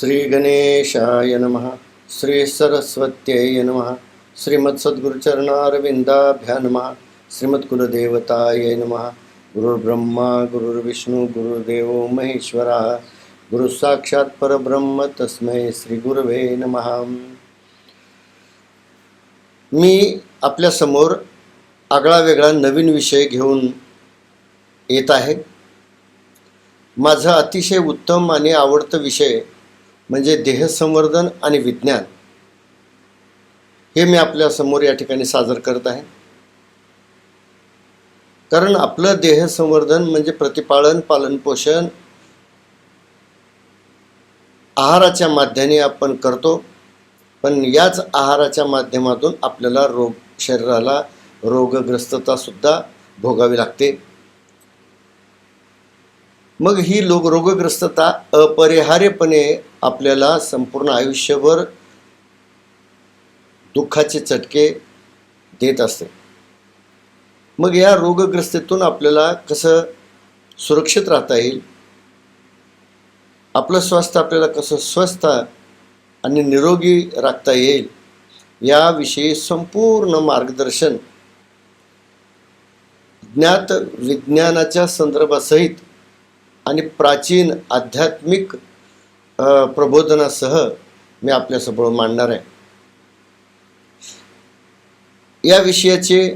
श्री गणेशाय नमः श्री सरस्वत्यै नमः श्रीमत्सद्गुरुचरणारविन्दाभ्या नमः श्रीमत्कुलदेवतायै नमः गुरुर्ब्रह्मा गुरुर्विष्णु गुरुर्देवो महेश्वरः गुरुसाक्षात् परब्रह्म तस्मै श्रीगुरवे नमः. मी आपल्यासमोर आगळा वेगळा नवीन विषय घेऊन येत आहे. माझा अतिशय उत्तम आणि आवडता विषय म्हणजे देहसंवर्धन आणि विज्ञान हे मी आपल्यासमोर या ठिकाणी सादर करत आहे. कारण आपलं देहसंवर्धन म्हणजे प्रतिपालन पालनपोषण आहाराच्या माध्यमाने आपण करतो. पण याच आहाराच्या माध्यमातून आपल्याला रोग शरीराला रोगग्रस्तता सुद्धा भोगावी लागते. मग ही लोक रोगग्रस्तता अपरिहार्यपणे आपल्याला संपूर्ण आयुष्यभर दुःखाचे चटके देत असते. मग या रोगग्रस्तेतून आपल्याला कसं सुरक्षित राहता येईल? आपलं स्वास्थ्य आपल्याला कसं स्वस्थ आणि निरोगी राखता येईल? याविषयी संपूर्ण मार्गदर्शन ज्ञात विज्ञानाच्या संदर्भासहित आणि प्राचीन आध्यात्मिक प्रबोधनासह मी आपल्यासमोर मांडणार आहे. या विषयाचे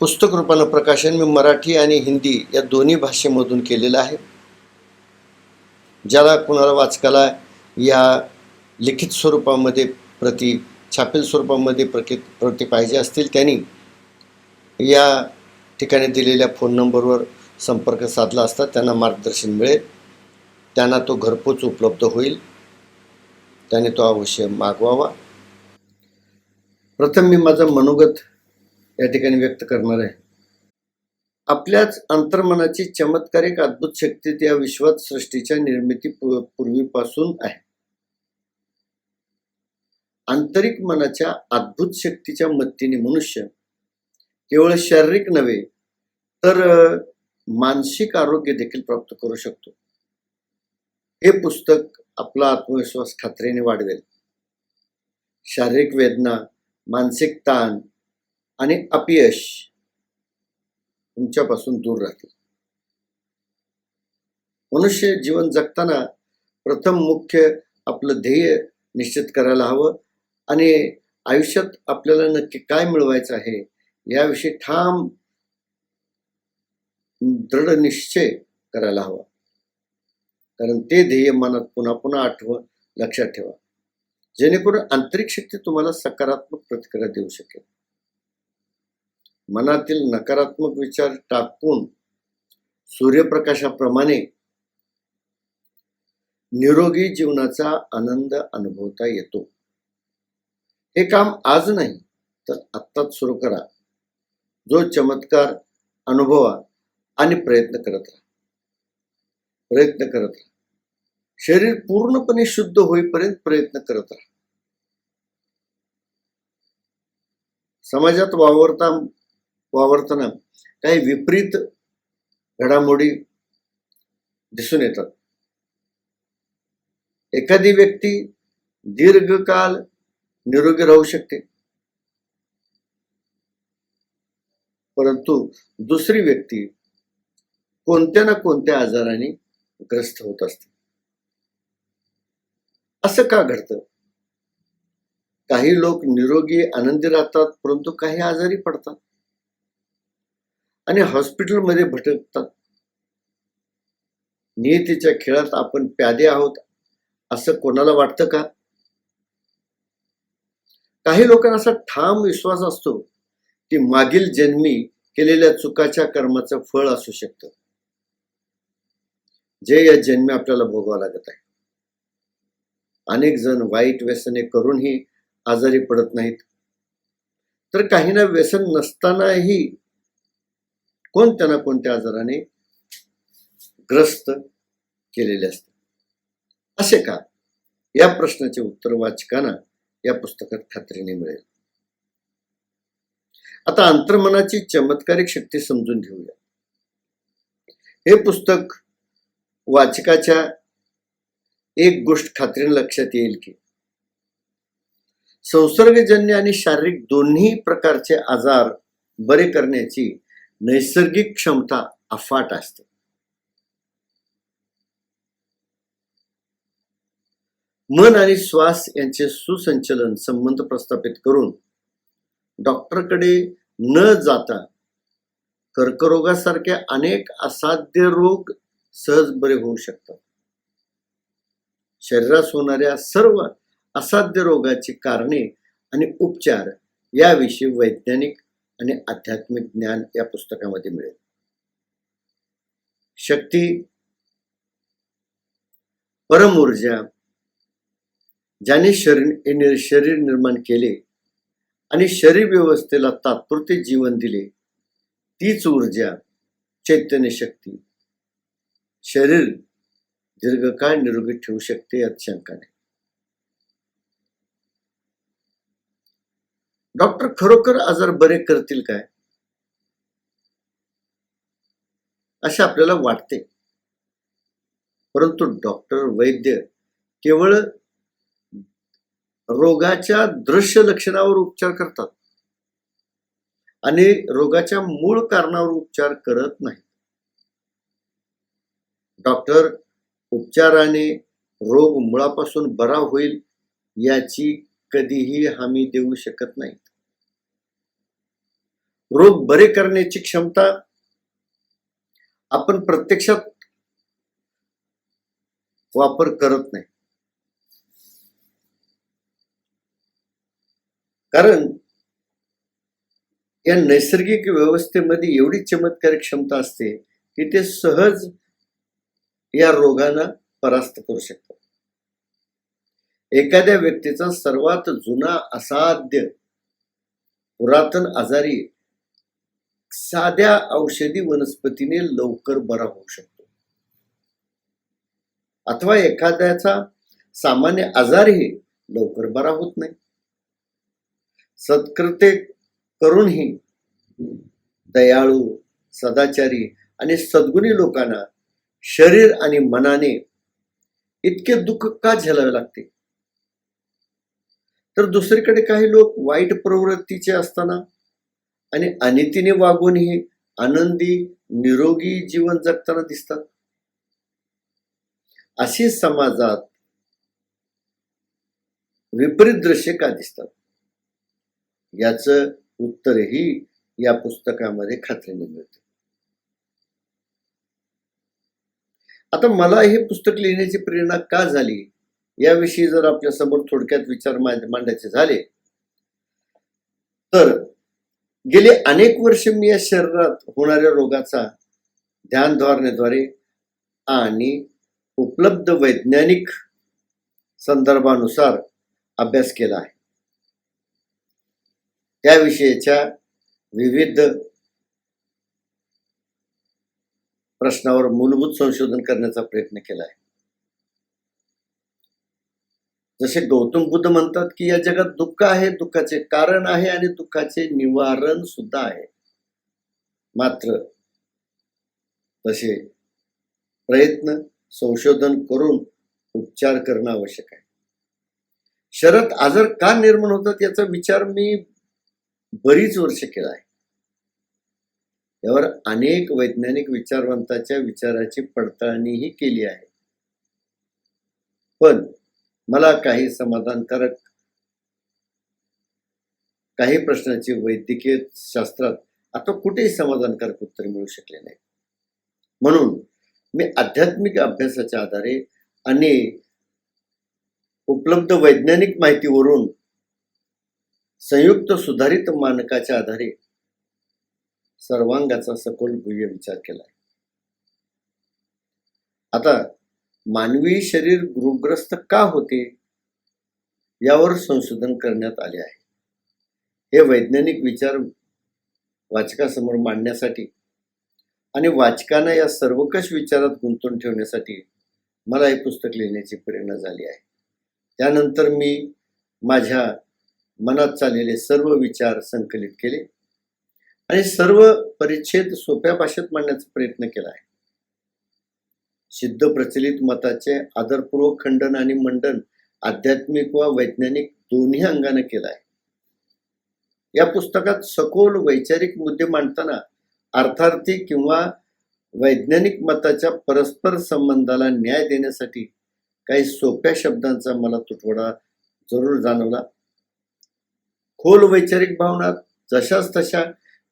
पुस्तक रूपानं प्रकाशन मी मराठी आणि हिंदी या दोन्ही भाषेमधून केलेलं आहे. ज्याला कुणाला वाचकाला या लिखित स्वरूपामध्ये प्रति छापील स्वरूपामध्ये प्रति प्रति पाहिजे असतील त्यांनी या ठिकाणी दिलेल्या फोन नंबरवर संपर्क साधला असता त्यांना मार्गदर्शन मिळेल. त्यांना तो घरपोच उपलब्ध होईल. त्याने तो अवश्य मागवावा. प्रथम मी माझं मनोगत या ठिकाणी व्यक्त करणार आहे. आपल्याच अंतर्मनाची चमत्कारिक अद्भुत शक्ती त्या विश्वात सृष्टीच्या निर्मिती पूर्वीपासून आहे. आंतरिक मनाच्या अद्भुत शक्तीच्या मदतीने मनुष्य केवळ शारीरिक नव्हे तर मानसिक आरोग्य देखील प्राप्त करू शकतो. हे पुस्तक आपला आत्मविश्वास खात्रीने वाढवेल. शारीरिक वेदना मानसिक ताण आणि अपयश तुमच्यापासून दूर राहतील. मनुष्य जीवन जगताना प्रथम मुख्य आपलं ध्येय निश्चित करायला हवं आणि आयुष्यात आपल्याला नक्की काय मिळवायचं आहे याविषयी ठाम दृढ निश्चय करायला हवा. कारण ते ध्येय मनात पुन्हा पुन्हा आठव लक्षात ठेवा. जेणेकरून आंतरिक शक्ती तुम्हाला सकारात्मक प्रतिक्रिया देऊ शकेल. मनातील नकारात्मक विचार टाकून सूर्यप्रकाशाप्रमाणे निरोगी जीवनाचा आनंद अनुभवता येतो. हे काम आज नाही तर आत्ताच सुरू करा. जो चमत्कार अनुभवा आणि प्रयत्न करत राहा. प्रयत्न करत राहा. शरीर पूर्णपणे शुद्ध होईपर्यंत प्रयत्न करत राहा. समाजात वावरता वावरताना काही विपरीत घडामोडी दिसून येतात. एखादी व्यक्ती दीर्घकाल निरोगी राहू शकते. परंतु दुसरी व्यक्ती कोणत्या ना कोणत्या आजाराने ग्रस्त होत असते. असं का घडतं? काही लोक निरोगी आनंदी राहतात परंतु काही आजारी पडतात. आणि हॉस्पिटलमध्ये भटकतात. नियतीच्या खेळात आपण प्यादे आहोत असं कोणाला वाटतं का? काही लोकांना असा ठाम विश्वास असतो की मागील जन्मी केलेल्या चुकाच्या कर्माचं फळ असू शकतं. जे या जन्मी आपल्याला भोगावं लागत आहे. अनेक जण वाईट व्यसने करूनही आजारी पडत नाहीत. तर काहींना व्यसन नसतानाही कोणत्या ना कोणत्या आजाराने ग्रस्त केलेले असते? असे का? या प्रश्नाचे उत्तर वाचकांना या पुस्तकात खात्रीने मिळेल. आता अंतर्मनाची चमत्कारिक शक्ती समजून घेऊया. हे पुस्तक वाचकाच्या एक गोष्ट खात्रीने लक्षात येईल की संसर्गजन्य आणि शारीरिक दोन्ही प्रकारचे आजार बरे करण्याची नैसर्गिक क्षमता अफाट असते. मन आणि श्वास यांचे सुसंचलन संबंध प्रस्थापित करून डॉक्टरकडे न जाता कर्करोगासारखे अनेक असाध्य रोग सहज बरे होऊ शकतात. शरीरास होणाऱ्या सर्व असाध्य रोगाची कारणे आणि उपचार याविषयी वैज्ञानिक आणि आध्यात्मिक ज्ञान या पुस्तकामध्ये मिळेल. शक्ती परम ऊर्जा ज्याने शरीर शरीर निर्माण केले आणि शरीर व्यवस्थेला तात्पुरते जीवन दिले तीच ऊर्जा चैतन्य शक्ती. शरीर दीर्घकाळ निरोगी ठेवू शकते यात शंका नाही. डॉक्टर खरोखर आजार बरे करतील काय? असे आपल्याला वाटते. परंतु डॉक्टर वैद्य केवळ रोगाच्या दृश्य लक्षणावर उपचार करतात आणि रोगाच्या मूळ कारणावर उपचार करत नाही डॉक्टर उपचाराने रोग मुळापासून बरा होईल याची कधीही हमी देऊ शकत नाहीत. रोग बरे करण्याची क्षमता आपण प्रत्यक्षात वापर करत नाही. कारण या नैसर्गिक व्यवस्थेमध्ये एवढी चमत्कारिक क्षमता असते की ते सहज या रोगांना परास्त करू शकतो. एखाद्या व्यक्तीचा सर्वात जुना असाध्य पुरातन आजारी साध्या औषधी वनस्पतीने लवकर बरा होऊ शकतो. अथवा एखाद्याचा सामान्य आजारही लवकर बरा होत नाही. सत्कृते करूनही दयाळू सदाचारी आणि सद्गुणी लोकांना शरीर आणि मनाने इतके दुःख का झेलावे लागते? तर दुसरीकडे काही लोक वाईट प्रवृत्तीचे असताना आणि अनितीने वागूनही आनंदी निरोगी जीवन जगताना दिसतात. अशी समाजात विपरीत दृश्य का दिसतात? याचं उत्तरही या पुस्तकामध्ये खात्रीने मिळते. आता मला हे पुस्तक लिहिण्याची प्रेरणा का झाली? याविषयी जर आपल्यासमोर थोडक्यात विचार मांडायचे झाले तर गेले अनेक वर्ष मी या शरीरात होणाऱ्या रोगाचा ध्यान धोरणेद्वारे आणि उपलब्ध वैज्ञानिक संदर्भानुसार अभ्यास केला आहे. त्या विषयीच्या विविध प्रश्नावर मूलभूत संशोधन करण्याचा प्रयत्न केला आहे. जसे गौतम बुद्ध म्हणतात की या जगात दुःख आहे दुःखाचे कारण आहे आणि दुःखाचे निवारण सुद्धा आहे. मात्र तसे प्रयत्न संशोधन करून उपचार करणं आवश्यक आहे. शरद आजार का निर्माण होतात याचा विचार मी बरीच वर्ष केला आहे. यावर अनेक वैज्ञानिक विचारवंताच्या विचाराची पडताळणीही केली आहे. पण मला काही समाधानकारक काही प्रश्नाची वैद्यकीय शास्त्रात आता कुठेही समाधानकारक उत्तर मिळू शकले नाही म्हणून मी आध्यात्मिक अभ्यासाच्या आधारे आणि उपलब्ध वैज्ञानिक माहितीवरून संयुक्त सुधारित मानकाच्या आधारे सर्वांगाचा सखोल गुह्य विचार केला आता मानवी शरीर रोगग्रस्त का होते? यावर संशोधन करण्यात आले आहे. हे वैज्ञानिक विचार वाचकासमोर मांडण्यासाठी आणि वाचकांना या सर्वकष विचारात गुंतवून ठेवण्यासाठी मला हे पुस्तक लिहिण्याची प्रेरणा झाली आहे. त्यानंतर मी माझ्या मनात चाललेले सर्व विचार संकलित केले. आणि सर्व परिच्छेद सोप्या भाषेत मांडण्याचा प्रयत्न केला आहे. सिद्ध प्रचलित मताचे आदरपूर्वक खंडन आणि मंडन आध्यात्मिक व वैज्ञानिक दोन्ही अंगाने केलं आहे. या पुस्तकात सखोल वैचारिक मुद्दे मांडताना अर्थार्थी किंवा वैज्ञानिक मताच्या परस्पर संबंधाला न्याय देण्यासाठी काही सोप्या शब्दांचा मला तुटवडा जरूर जाणवला. खोल वैचारिक भावना जशाच तशा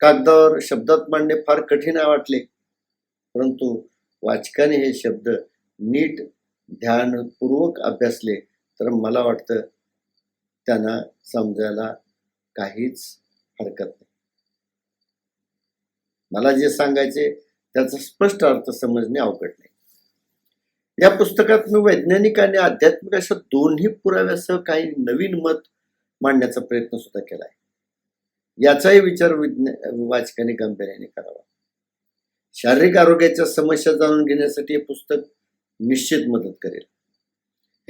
कागदावर शब्दात मांडणे फार कठीण वाटले. परंतु वाचकाने हे शब्द नीट ध्यानपूर्वक अभ्यासले तर मला वाटतं त्यांना समजायला काहीच हरकत नाही. मला जे सांगायचे त्याचा स्पष्ट अर्थ समजणे अवघड नाही. या पुस्तकात मी वैज्ञानिक आणि आध्यात्मिक अशा दोन्ही पुराव्यासह काही नवीन मत मांडण्याचा प्रयत्न सुद्धा केला आहे याचाही विचार विज्ञा वाचकाने गांभीर्याने करावा. शारीरिक आरोग्याच्या समस्या जाणून घेण्यासाठी हे पुस्तक निश्चित मदत करेल.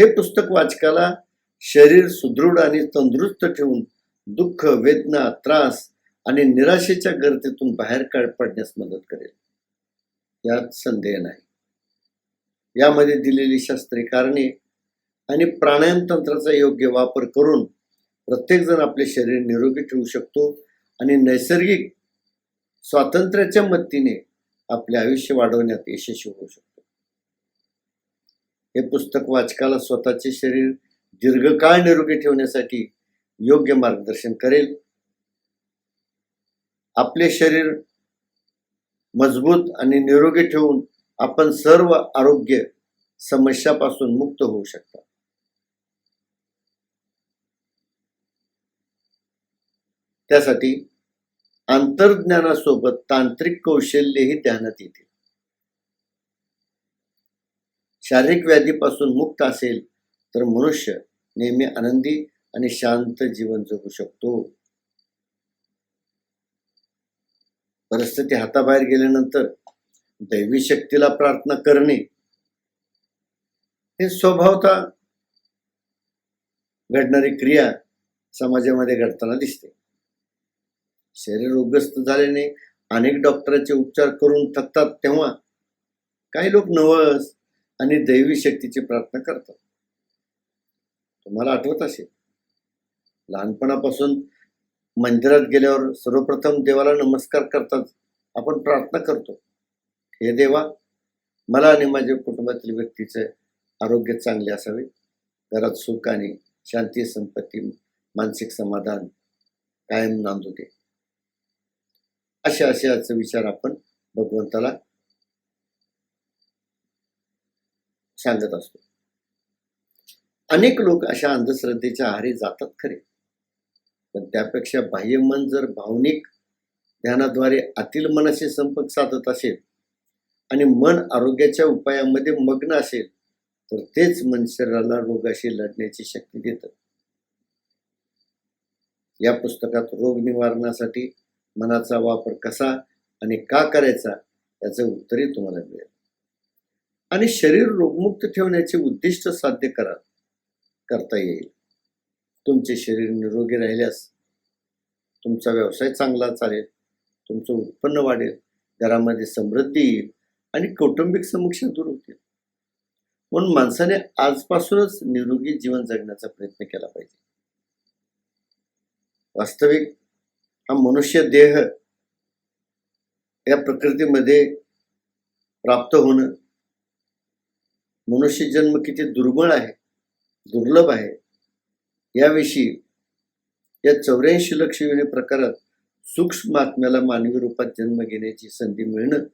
हे पुस्तक वाचकाला शरीर सुदृढ आणि तंदुरुस्त ठेवून दुःख वेदना त्रास आणि निराशेच्या गर्दीतून बाहेर काढ पडण्यास मदत करेल. यात संदेह नाही. यामध्ये दिलेली शास्त्रीय कारणे आणि प्राणायाम तंत्राचा योग्य वापर करून प्रत्येकजण आपले शरीर निरोगी ठेवू शकतो आणि नैसर्गिक स्वातंत्र्याच्या मदतीने आपले आयुष्य वाढवण्यात यशस्वी होऊ शकतो. हे पुस्तक वाचकाला स्वतःचे शरीर दीर्घकाळ निरोगी ठेवण्यासाठी योग्य मार्गदर्शन करेल. आपले शरीर मजबूत आणि निरोगी ठेवून आपण सर्व आरोग्य समस्यापासून मुक्त होऊ शकता. त्यासाठी अंतर्ज्ञानासोबत तांत्रिक कौशल्यही ध्यानात येतील. शारीरिक व्याधीपासून मुक्त असेल तर मनुष्य नेहमी आनंदी आणि शांत जीवन जगू शकतो. परिस्थिती हाताबाहेर गेल्यानंतर दैवी शक्तीला प्रार्थना करणे हे स्वभावता घडणारी क्रिया समाजामध्ये घडताना दिसते. शरीर उग्रस्त झाल्याने अनेक डॉक्टरांचे उपचार करून थकतात तेव्हा काही लोक नवस आणि दैवी शक्तीची प्रार्थना करतात. तुम्हाला आठवत असेल लहानपणापासून मंदिरात गेल्यावर सर्वप्रथम देवाला नमस्कार करतात आपण प्रार्थना करतो हे देवा मला आणि माझ्या कुटुंबातील व्यक्तीचे आरोग्य चांगले असावे. घरात सुख आणि शांती संपत्ती मानसिक समाधान कायम नांदू दे. अशा अशाचे विचार आपण भगवंताला सांगत असतो. अनेक लोक अशा अंधश्रद्धेच्या आहारी जातात खरे. पण त्यापेक्षा बाह्य मन जर भावनिक ध्यानाद्वारे आतील मनाशी संपर्क साधत असेल आणि मन आरोग्याच्या उपायामध्ये मग्न असेल तर तेच मन शरीराला रोगाशी लढण्याची शक्ती देतं. या पुस्तकात रोग निवारणासाठी मनाचा वापर कसा आणि का करायचा याचं उत्तरही तुम्हाला मिळेल. आणि शरीर रोगमुक्त ठेवण्याचे उद्दिष्ट साध्य करा करता येईल. तुमचे शरीर निरोगी राहिल्यास तुमचा व्यवसाय चांगला चालेल तुमचं उत्पन्न वाढेल घरामध्ये समृद्धी येईल आणि कौटुंबिक समस्या दूर होतील. म्हणून माणसाने आजपासूनच निरोगी जीवन जगण्याचा प्रयत्न केला पाहिजे. वास्तविक हा मनुष्य देह या प्रकृतीमध्ये प्राप्त होणं मनुष्य जन्म किती दुर्बळ आहे दुर्लभ आहे याविषयी या चौऱ्याऐंशी लक्ष प्रकारात सूक्ष्म आत्म्याला मानवी रूपात जन्म घेण्याची संधी मिळणं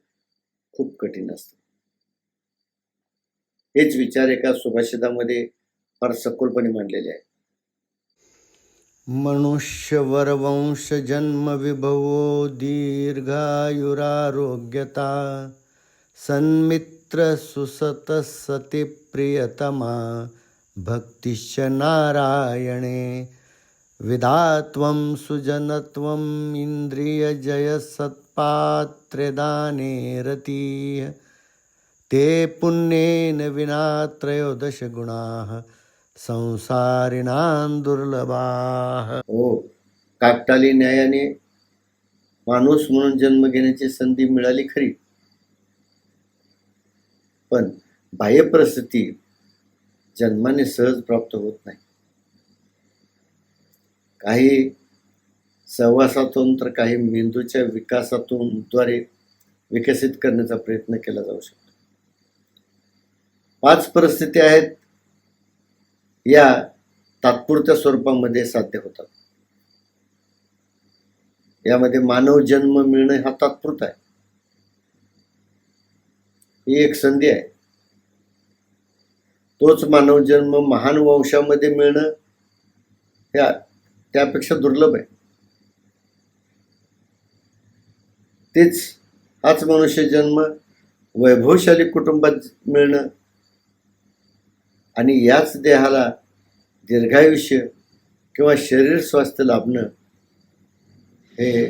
खूप कठीण असतं. हेच विचार एका सुभाषितामध्ये फार सखोलपणे मांडलेले आहे मनुष्यवरवंशजन्मविभवो जन्म विभवो दीर्घायुरारोग्यता सन्मित्र सुसत प्रियतमा भक्तिश्च नारायणे विधात्वं सुजनत्वम् इन्द्रियजयसत्पात्र्यदाने रतीः ते पुण्येन विना त्रयोदशगुणाः। संसारिणां दुर्लभाः। हो काकटाली न्यायाने माणूस म्हणून जन्म घेण्याची संधी मिळाली खरी. पण बाह्य परिस्थिती जन्माने सहज प्राप्त होत नाही. काही सहवासातून तर काही मेंदूच्या विकासातून द्वारे विकसित करण्याचा प्रयत्न केला जाऊ शकतो. पाच परिस्थिती आहेत या तात्पुरत्या स्वरूपामध्ये साध्य होतात. यामध्ये मानव जन्म मिळणं हा तात्पुरता आहे. ही एक संधी आहे. तोच मानव जन्म महान वंशामध्ये मिळणं ह्या त्यापेक्षा दुर्लभ आहे. तेच हाच मनुष्य जन्म वैभवशाली कुटुंबात मिळणं आणि याच देहाला दीर्घायुष्य किंवा शरीर स्वास्थ्य लाभणं हे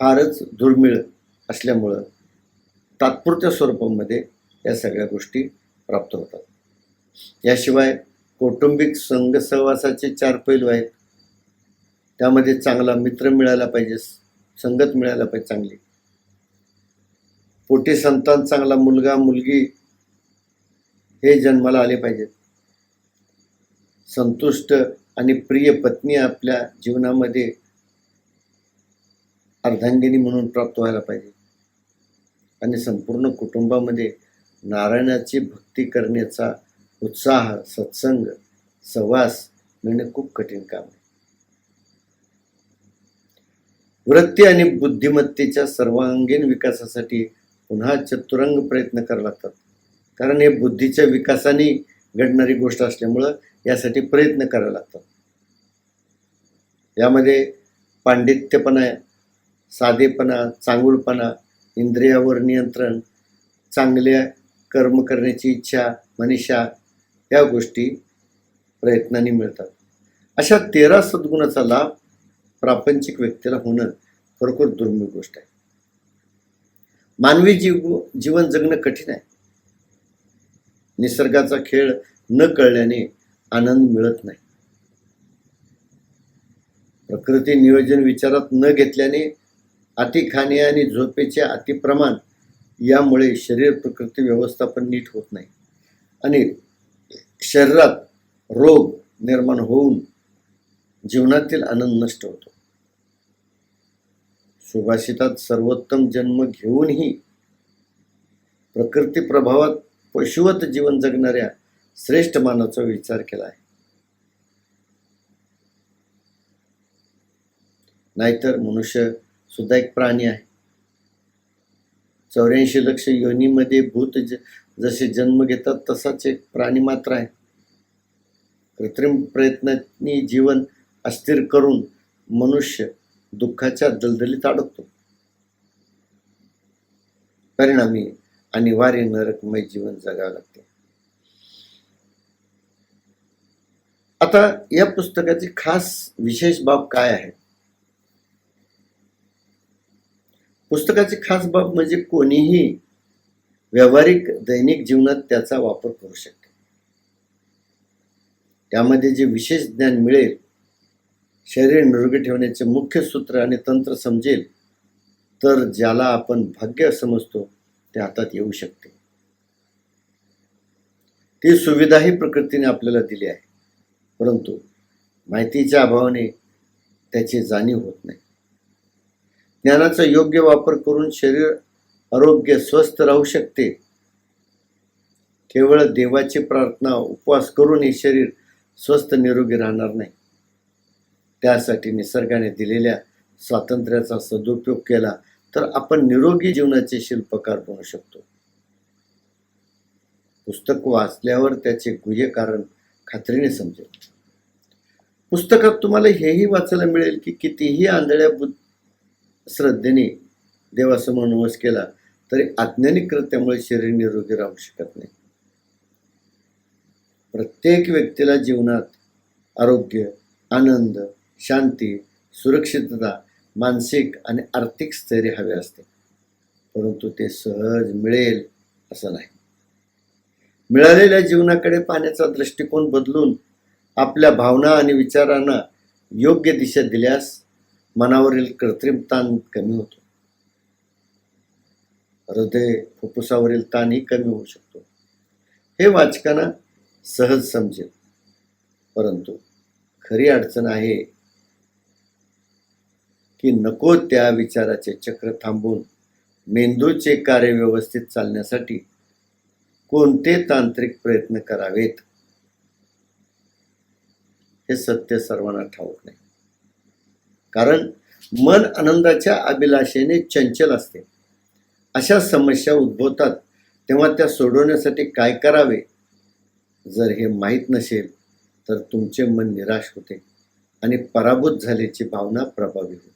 फारच दुर्मिळ असल्यामुळं तात्पुरत्या स्वरूपामध्ये या सगळ्या गोष्टी प्राप्त होतात. याशिवाय कौटुंबिक संघ सहवासाचे चार पैलू आहेत. त्यामध्ये चांगला मित्र मिळाला पाहिजे संगत मिळायला पाहिजे चांगली. पोटी संतान चांगला मुलगा मुलगी हे जन्माला आले पाहिजेत. संतुष्ट आणि प्रिय पत्नी आपल्या जीवनामध्ये अर्धांगिनी म्हणून प्राप्त व्हायला पाहिजे. आणि संपूर्ण कुटुंबामध्ये नारायणाची भक्ती करण्याचा उत्साह सत्संग सहवास मिळणे खूप कठीण काम आहे. वृत्ती आणि बुद्धिमत्तेच्या सर्वांगीण विकासासाठी पुन्हा चतुरंग प्रयत्न करावे लागतात. कारण हे बुद्धीच्या विकासाने घडणारी गोष्ट असल्यामुळं यासाठी प्रयत्न करावे लागतात. यामध्ये पांडित्यपणा साधेपणा चांगुलपणा इंद्रियावर नियंत्रण चांगल्या कर्म करण्याची इच्छा मनीषा या गोष्टी प्रयत्नाने मिळतात. अशा तेरा सद्गुणाचा लाभ प्रापंचिक व्यक्तीला होणं खरोखर दुर्मिळ गोष्ट आहे. मानवी जीव जीवन जगणं कठीण आहे. निसर्गाचा खेळ न कळल्याने आनंद मिळत नाही. प्रकृती नियोजन विचारात न घेतल्याने अति खाणे आणि झोपेचे अतिप्रमाण यामुळे शरीर प्रकृती व्यवस्थापन नीट होत नाही. आणि शरीरात रोग निर्माण होऊन जीवनातील आनंद नष्ट होतो. सुभाषितात सर्वोत्तम जन्म घेऊनही प्रकृती प्रभावात पशुवत जीवन जगणाऱ्या श्रेष्ठ मानाचा विचार केला आहे. नाहीतर मनुष्य सुद्धा एक प्राणी आहे. चौऱ्याऐंशी लक्ष योनीमध्ये भूत ज जसे जन्म घेतात तसाच एक प्राणी मात्र आहे. कृत्रिम प्रयत्नांनी जीवन अस्थिर करून मनुष्य दुःखाच्या दलदलीत अडकतो. परिणामी अनिवार्य नरकमय जीवन जगावं लागते. आता या पुस्तकाची खास विशेष बाब काय आहे? पुस्तकाची खास बाब म्हणजे कोणीही व्यावहारिक दैनिक जीवनात त्याचा वापर करू शकते. त्यामध्ये जे विशेष ज्ञान मिळेल शरीर निरोगी ठेवण्याचे मुख्य सूत्र आणि तंत्र समजेल तर ज्याला आपण भाग्य समजतो ते हातात येऊ शकते. ती सुविधाही प्रकृतीने आपल्याला दिली आहे. परंतु माहितीच्या अभावाने त्याची जाणीव होत नाही. ज्ञानाचा योग्य वापर करून शरीर आरोग्य स्वस्थ राहू शकते. केवळ देवाची प्रार्थना उपवास करून हे शरीर स्वस्थ निरोगी राहणार नाही. त्यासाठी निसर्गाने दिलेल्या स्वातंत्र्याचा सदुपयोग केला तर आपण निरोगी जीवनाचे शिल्पकार बनू शकतो. पुस्तक वाचल्यावर त्याचे गुह्य कारण खात्रीने समजेल. पुस्तकात तुम्हाला हेही वाचायला मिळेल की कितीही आंधळ्या बुद्ध श्रद्धेने देवासमोर नवस केला तरी आज्ञानिक कृत्यामुळे शरीर निरोगी राहू शकत नाही. प्रत्येक व्यक्तीला जीवनात आरोग्य आनंद शांती सुरक्षितता मानसिक आणि आर्थिक स्थैर्य हवे असते. परंतु ते सहज मिळेल असं नाही. मिळालेल्या जीवनाकडे पाहण्याचा दृष्टिकोन बदलून आपल्या भावना आणि विचारांना योग्य दिशा दिल्यास मनावरील कृत्रिम ताण कमी होतो. हृदय फुफ्फुसावरील ताणही कमी होऊ शकतो. हे वाचकांना सहज समजेल. परंतु खरी अडचण आहे की नको त्या विचाराचे चक्र थांबून मेंदूचे कार्य व्यवस्थित चालण्यासाठी कोणते तांत्रिक प्रयत्न करावेत? हे सत्य सर्वांना ठाऊक नाही. कारण मन आनंदाच्या अभिलाषेने चंचल असते. अशा समस्या उद्भवतात तेव्हा त्या सोडवण्यासाठी काय करावे? जर हे माहीत नसेल तर तुमचे मन निराश होते आणि पराभूत झाल्याची भावना प्रभावी होते.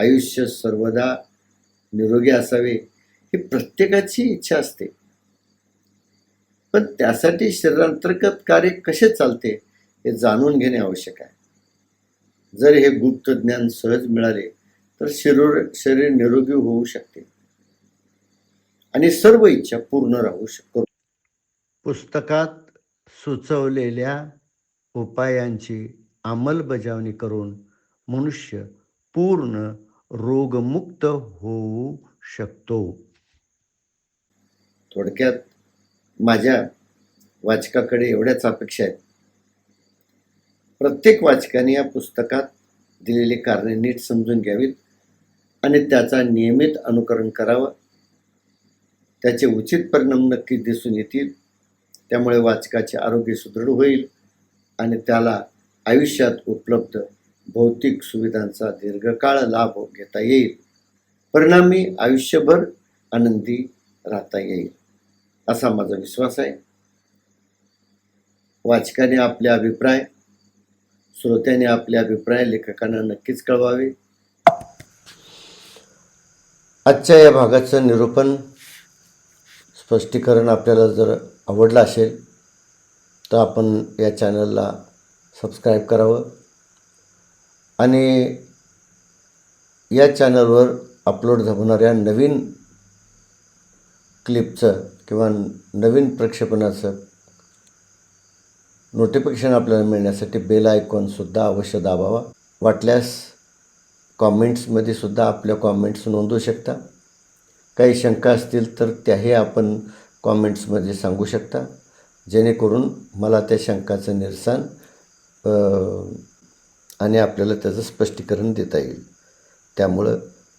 आयुष्य सर्वदा निरोगी असावे ही प्रत्येकाची इच्छा असते. पण त्यासाठी शरीरांतर्गत कार्य कसे चालते हे जाणून घेणे आवश्यक आहे. जर हे गुप्त ज्ञान सहज मिळाले तर शरीर शरीर निरोगी होऊ शकते. आणि सर्व इच्छा पूर्ण राहू शकतो पुस्तकात सुचवलेल्या उपायांची अंमलबजावणी करून मनुष्य पूर्ण रोगमुक्त होऊ शकतो. थोडक्यात माझ्या वाचकाकडे एवढ्याच अपेक्षा आहेत. प्रत्येक वाचकाने या पुस्तकात दिलेली कारणे नीट समजून घ्यावीत आणि त्याचा नियमित अनुकरण करावं. त्याचे उचित परिणाम नक्की दिसून येतील. त्यामुळे वाचकाचे आरोग्य सुदृढ होईल आणि त्याला आयुष्यात उपलब्ध भौतिक सुविधांचा दीर्घकाळ लाभ घेता येईल. परिणामी आयुष्यभर आनंदी राहता येईल असा माझा विश्वास आहे. वाचकाने आपले अभिप्राय श्रोत्याने आपले अभिप्राय लेखकांना नक्कीच कळवावे. आजच्या या भागाचं निरूपण स्पष्टीकरण आपल्याला जर आवडलं असेल तर आपण या चॅनलला सबस्क्राईब करावं. आणि या चॅनलवर अपलोड होणाऱ्या नवीन क्लिपचं किंवा नवीन प्रक्षेपणाचं नोटिफिकेशन आपल्याला मिळण्यासाठी बेल आयकॉनसुद्धा अवश्य दाबावा. वाटल्यास कॉमेंट्समध्ये सुद्धा आपल्या कॉमेंट्स नोंदवू शकता. काही शंका असतील तर त्याही आपण कॉमेंट्समध्ये सांगू शकता. जेणेकरून मला त्या शंकाचं निरसन आणि आपल्याला त्याचं स्पष्टीकरण देता येईल. त्यामुळं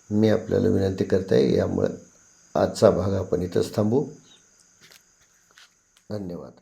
मी आपल्याला विनंती करता येईल यामुळं आजचा भाग आपण इथंच थांबू. धन्यवाद.